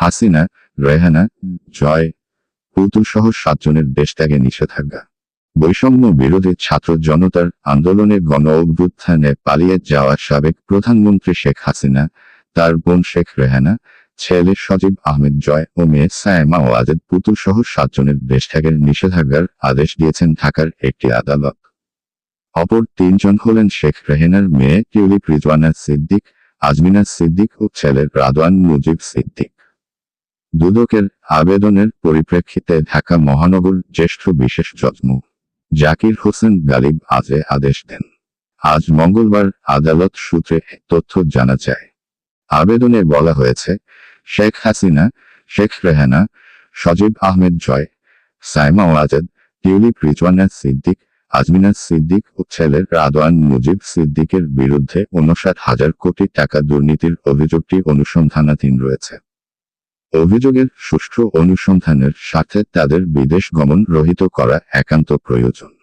হাসিনা, রেহানা, জয় পুতুল সহ সাতজনের দেশত্যাগে নিষেধাজ্ঞা। বৈষম্য বিরোধী ছাত্র জনতার আন্দোলনে গণ অভ্যুত্থানে পালিয়ে যাওয়া সাবেক প্রধানমন্ত্রী শেখ হাসিনা, তার বোন শেখ রেহানা, ছেলে সজীব আহমেদ জয় ও মেয়ে সায়মা ওয়াজেদ পুতুল সহ সাতজনের দেশত্যাগের নিষেধাজ্ঞার আদেশ দিয়েছেন ঢাকার একটি আদালত। অপর তিনজন হলেন শেখ রেহেনার মেয়ে টিউলিপ রিজওয়ানা সিদ্দিক, আজমিনা সিদ্দিক ও ছেলে রাদওয়ান মুজিব সিদ্দিক। দুদকের আবেদনের পরিপ্রেক্ষিতে ঢাকা মহানগর জ্যেষ্ঠ বিশেষ মু জাকির হোসেন গালিব আজে আদেশ দেন। আজ মঙ্গলবার আদালত সূত্রে তথ্য জানা যায়। আবেদনে বলা হয়েছে, শেখ হাসিনা, শেখ রেহানা, সজীব আহমেদ জয়, সাইমা ওয়াজেদ, টিউলিপ রিজওয়ানা সিদ্দিক, আজমিনা সিদ্দিক ও ছেলের রাদওয়ান মুজিব সিদ্দিকের বিরুদ্ধে উনষাট হাজার কোটি টাকা দুর্নীতির অভিযোগটি অনুসন্ধানাধীন রয়েছে। অভিযোগের সুষ্ঠু অনুসন্ধানের সাথে তাদের বিদেশ গমন রহিত করা একান্ত প্রয়োজন।